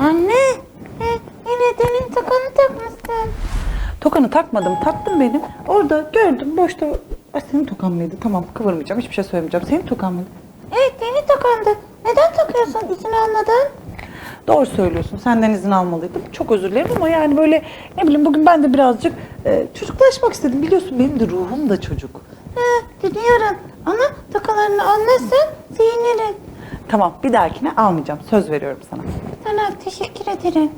Anne, e, yine demin takanı takmışsın. Tokanı takmadım, taktım benim. Orada gördüm boşta. Ay senin tokan mıydı? Tamam kıvırmayacağım, hiçbir şey söylemeyeceğim. Senin tokan mıydı? Evet, yeni takandı. Neden takıyorsun izin almadan? Doğru söylüyorsun. Senden izin almalıydım. Çok özür dilerim ama yani böyle ne bileyim bugün ben de birazcık e, çocuklaşmak istedim. Biliyorsun benim de ruhum da çocuk. Ha, dinliyorum. Ama takalarını almazsan sevinirim. Tamam bir dahakine almayacağım. Söz veriyorum sana. Sana teşekkür ederim.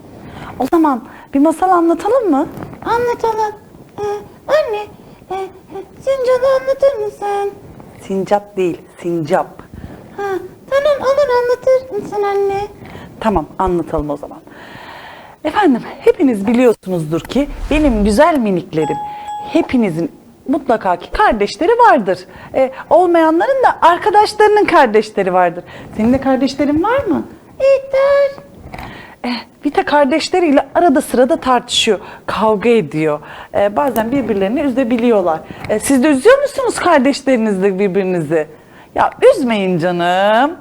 O zaman bir masal anlatalım mı? Anlatalım. Ee, anne, e, e, Sincan'ı anlatır mısın? Sincap değil, sincap. Ha, tamam olur anlatır mısın anne? Tamam anlatalım o zaman. Efendim hepiniz biliyorsunuzdur ki benim güzel miniklerim hepinizin mutlaka ki kardeşleri vardır. Ee, olmayanların da arkadaşlarının kardeşleri vardır. Senin de kardeşlerin var mı? Evet, var. Eh, bir de kardeşleriyle arada sırada tartışıyor, kavga ediyor. Eh, bazen birbirlerini üzebiliyorlar. Eh, siz de üzüyor musunuz kardeşlerinizle birbirinizi? Ya üzmeyin canım.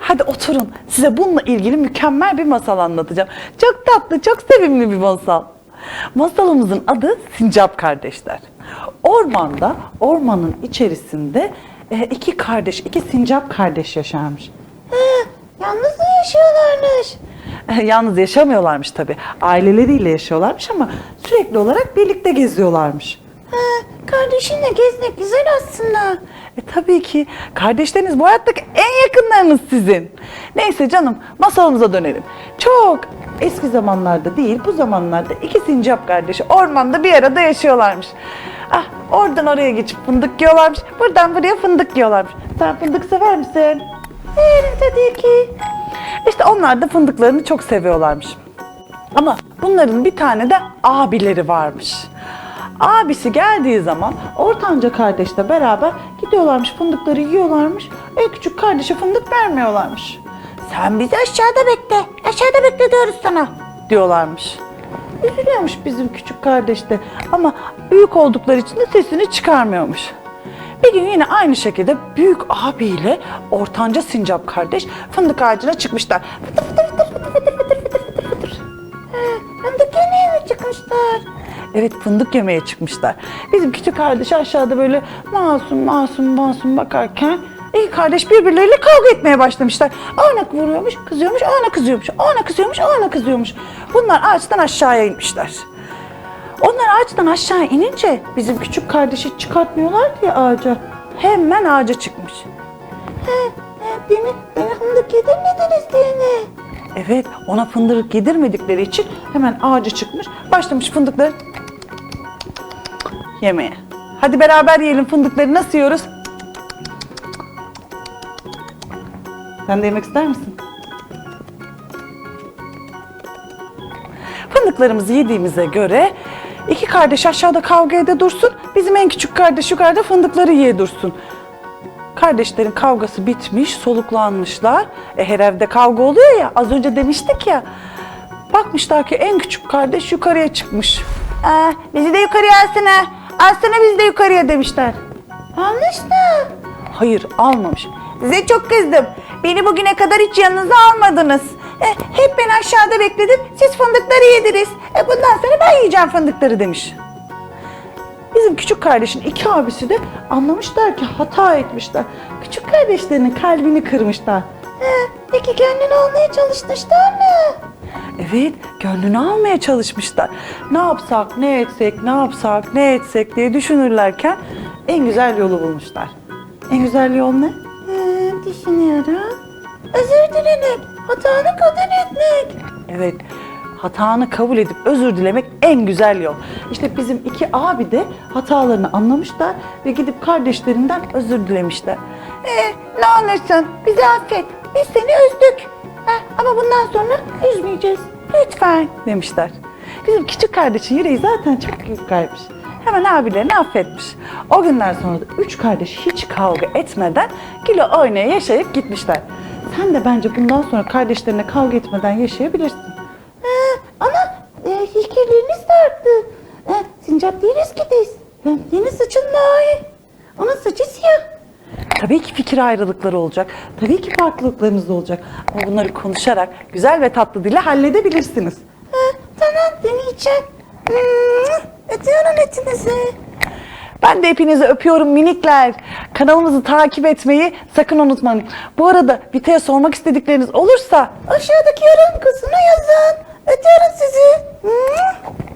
Hadi oturun. Size bununla ilgili mükemmel bir masal anlatacağım. Çok tatlı, çok sevimli bir masal. Masalımızın adı Sincap Kardeşler. Ormanda, ormanın içerisinde eh, iki kardeş, iki sincap kardeş yaşarmış. Ha, yalnız mı yaşıyorlarmış? Yalnız yaşamıyorlarmış tabii. Aileleriyle yaşıyorlarmış ama sürekli olarak birlikte geziyorlarmış. Ha, kardeşinle gezmek güzel aslında. E tabii ki kardeşleriniz bu hayattaki en yakınlarınız sizin. Neyse canım masalımıza dönelim. Çok eski zamanlarda değil bu zamanlarda iki sincap kardeşi ormanda bir arada yaşıyorlarmış. Ah oradan oraya geçip fındık yiyorlarmış. Buradan buraya fındık yiyorlarmış. Sen fındık sever misin? Severim tabii ki. İşte onlar da fındıklarını çok seviyorlarmış. Ama bunların bir tane de abileri varmış. Abisi geldiği zaman ortanca kardeşle beraber gidiyorlarmış fındıkları yiyorlarmış. En küçük kardeşe fındık vermiyorlarmış. Sen bizi aşağıda bekle, aşağıda bekle diyoruz sana diyorlarmış. Üzülüyormuş bizim küçük kardeş de ama büyük oldukları için de sesini çıkarmıyormuş. Bir gün yine aynı şekilde büyük abiyle ortanca sincap kardeş fındık ağacına çıkmışlar. Fıtır fıtır fıtır fıtır fıtır fıtır fıtır fıtır fıtır. Fındık yemeye çıkmışlar? Evet fındık yemeye çıkmışlar. Bizim küçük kardeş aşağıda böyle masum masum masum bakarken iki kardeş birbirleriyle kavga etmeye başlamışlar. Ona vuruyormuş, kızıyormuş, ona kızıyormuş, ona kızıyormuş, ona kızıyormuş. Bunlar ağaçtan aşağıya inmişler. Onlar ağaçtan aşağı inince bizim küçük kardeşi çıkartmıyorlar diye ağaca. Hemen ağaca çıkmış. Ha, ha, beni, beni fındık yedirmediniz diye mi? Evet ona fındık yedirmedikleri için hemen ağaca çıkmış. Başlamış fındıkları yemeye. Hadi beraber yiyelim fındıkları nasıl yiyoruz? Sen de yemek ister misin? Fındıklarımızı yediğimize göre iki kardeş aşağıda kavga ede dursun. Bizim en küçük kardeş yukarıda fındıkları yiye dursun. Kardeşlerin kavgası bitmiş, soluklanmışlar. E her evde kavga oluyor ya, az önce demiştik ya. Bakmışlar ki en küçük kardeş yukarıya çıkmış. Ee, bizi de yukarıya alsana, alsana bizi de yukarıya demişler. Almış da. Hayır almamış. Size çok kızdım. Beni bugüne kadar hiç yanınıza almadınız. E, hep beni aşağıda bekledim. Siz fındıkları yediniz. E, bundan sonra ben yiyeceğim fındıkları demiş. Bizim küçük kardeşin iki abisi de anlamışlar ki hata etmişler. Küçük kardeşlerinin kalbini kırmışlar. Ha, peki gönlünü almaya çalışmışlar mı? Evet, gönlünü almaya çalışmışlar. Ne yapsak, ne etsek, ne yapsak, ne etsek diye düşünürlerken en güzel yolu bulmuşlar. En güzel yol ne? Ha, düşünüyorum. Özür dilerim. Hatanı kabul etmek. Evet, hatanı kabul edip özür dilemek en güzel yol. İşte bizim iki abi de hatalarını anlamışlar ve gidip kardeşlerinden özür dilemişler. Ee, ne olursun bizi affet. Biz seni üzdük. Ha, ama bundan sonra üzmeyeceğiz. Lütfen demişler. Bizim küçük kardeşin yüreği zaten çok büyük kalpmiş. Hemen abilerini affetmiş. O günden sonra da üç kardeş hiç kavga etmeden güle oynaya yaşayıp gitmişler. Sen de bence bundan sonra kardeşlerine kavga etmeden yaşayabilirsin. Ha, ama e, fikirleriniz farklı. Ha, sincap değiliz ki biz. Hem senin saçın mavi. Onun saçı siyah. Tabii ki fikir ayrılıkları olacak. Tabii ki farklılıklarınız da olacak. Ama bunları konuşarak güzel ve tatlı dille halledebilirsiniz. Ha, tamam deneyeceğim. Hmm, ödüyorum etinizi. Ben de hepinizi öpüyorum minikler. Kanalımızı takip etmeyi sakın unutmayın. Bu arada Vite'ye sormak istedikleriniz olursa Aşağıdaki yorum kısmına yazın. Ödüyorum sizi.